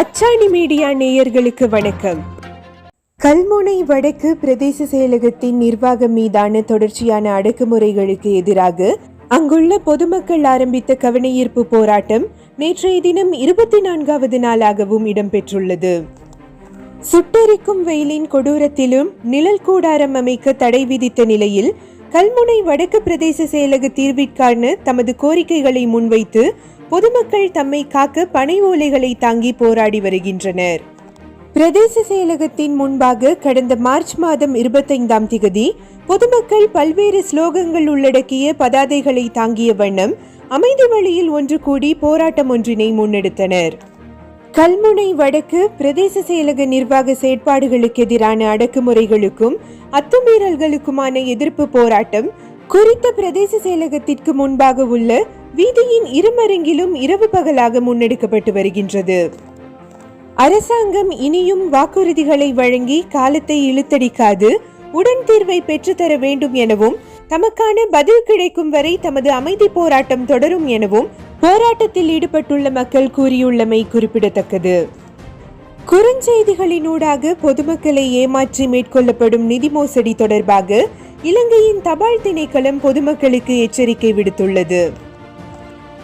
அச்சாணி மீடியா நேயர்களுக்கு வணக்கம். கல்முனை வடக்கு பிரதேச செயலகத்தின் நிர்வாகம் மீதான தொடர்ச்சியான அடக்குமுறைகளுக்கு எதிராக அங்குள்ள பொதுமக்கள் ஆரம்பித்த கவனஈர்ப்பு போராட்டம் நேற்றைய தினம் இருபத்தி நான்காவது நாளாகவும் இடம்பெற்றுள்ளது. சுட்டெரிக்கும் வெயிலின் கொடூரத்திலும் நிழல் கூடாரம் அமைக்க தடை விதித்த நிலையில் கல்முனை வடக்கு பிரதேச செயலக தீர்விற்கான தமது கோரிக்கைகளை முன்வைத்து பொதுமக்கள் தம்மை காக்க பனை ஓலைகளை தாங்கி போராடி வருகின்றனர். பிரதேச செயலகத்தின் முன்பாக கடந்த மார்ச் மாதம் இருபத்தைந்தாம் திகதி பொதுமக்கள் பல்வேறு ஸ்லோகங்கள் உள்ளடக்கிய பதாதைகளை தாங்கிய வண்ணம் அமைதி வழியில் ஒன்று கூடி போராட்டம் ஒன்றினை முன்னெடுத்தனர். கல்முனை வடக்கு பிரதேச செயலக நிர்வாக செயற்பாடுகளுக்கு எதிரான அடக்குமுறைகளுக்கும் அத்துமீறல்களுக்குமான எதிர்ப்பு போராட்டம் குறித்த பிரதேச செயலகத்திற்கு முன்பாக உள்ள வீதியின் இருமருங்கிலும் இரவு பகலாக முன்னெடுக்கப்பட்டு வருகின்றது. அரசாங்கம் இனியும் வாக்குறுதிகளை வழங்கி காலத்தை இழுத்தடிக்காது உடன் தீர்வை பெற்றுத்தர வேண்டும் எனவும் தமக்கான பதில் கிடைக்கும் வரை தமது அமைதி போராட்டம் தொடரும் எனவும் போராட்டத்தில் ஈடுபட்டுள்ள மக்கள் கூறியுள்ளமை குறிப்பிடத்தக்கது. குறுஞ்செய்திகளினூடாக பொதுமக்களை ஏமாற்றி மேற்கொள்ளப்படும் நிதி மோசடி தொடர்பாக இலங்கையின் தபால் திணைக்களம் பொதுமக்களுக்கு எச்சரிக்கை விடுத்துள்ளது.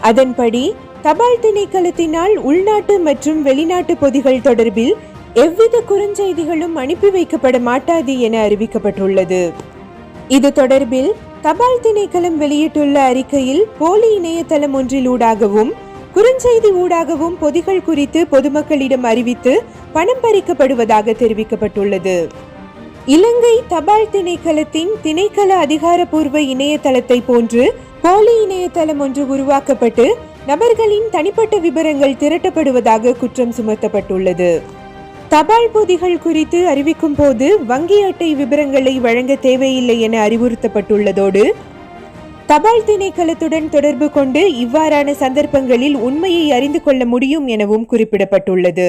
அதன்படி தபால் திணைக்களத்தினால் உள்நாட்டு மற்றும் வெளிநாட்டு பொதிகள் தொடர்பில் எவ்வித குறுஞ்செய்திகளும் அனுப்பி வைக்கப்பட மாட்டாது என அறிவிக்கப்பட்டுள்ளது. இது தொடர்பில் தபால் திணைக்களம் வெளியிட்டுள்ள அறிக்கையில் போலி இணையதளம் ஒன்றிலூடாகவும் குறுஞ்செய்தி ஊடாகவும் பொதிகள் குறித்து பொதுமக்களிடம் அறிவித்து பணம் பறிக்கப்படுவதாக தெரிவிக்கப்பட்டுள்ளது. இலங்கை தபால் திணைக்களத்தின் திணைக்கள அதிகாரப்பூர்வ இணையதளத்தை போன்று போலி இணையதளம் ஒன்று உருவாக்கப்பட்டு நபர்களின் தனிப்பட்ட விவரங்கள் திரட்டப்படுவதாக குற்றம் சுமத்தப்பட்டுள்ளது. தபால் பொதிகள் குறித்து அறிவிக்கும் போது வங்கி அட்டை விவரங்களை வழங்க தேவையில்லை என அறிவுறுத்தப்பட்டுள்ளதோடு தபால் திணைக்களத்துடன் தொடர்பு கொண்டு இவ்வாறான சந்தர்ப்பங்களில் உண்மையை அறிந்து கொள்ள முடியும் எனவும் குறிப்பிடப்பட்டுள்ளது.